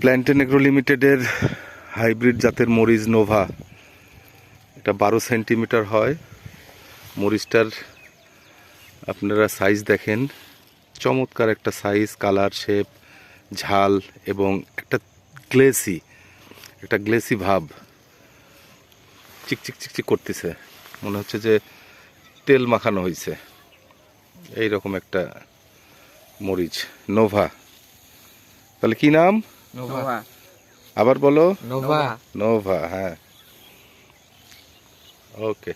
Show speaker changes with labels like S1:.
S1: Plantain agro লিমিটেডের hybrid জাতের মরিচ নোভা এটা বারো সেন্টিমিটার হয়। মরিচটার আপনারা সাইজ দেখেন। চমৎকার একটা সাইজ কালার শেপ ঝাল এবং একটা গ্লেসি একটা গ্লেসি ভাব। চিকচিক চিকচিক করতেছে। মনে হচ্ছে যে তেল মাখানো হয়েছে এই রকম একটা মরিচ। নোভা তাহলে কি নাম?
S2: নোভা।
S1: আবার বলো?
S2: নোভা।
S1: নোভা হ্যাঁ। ওকে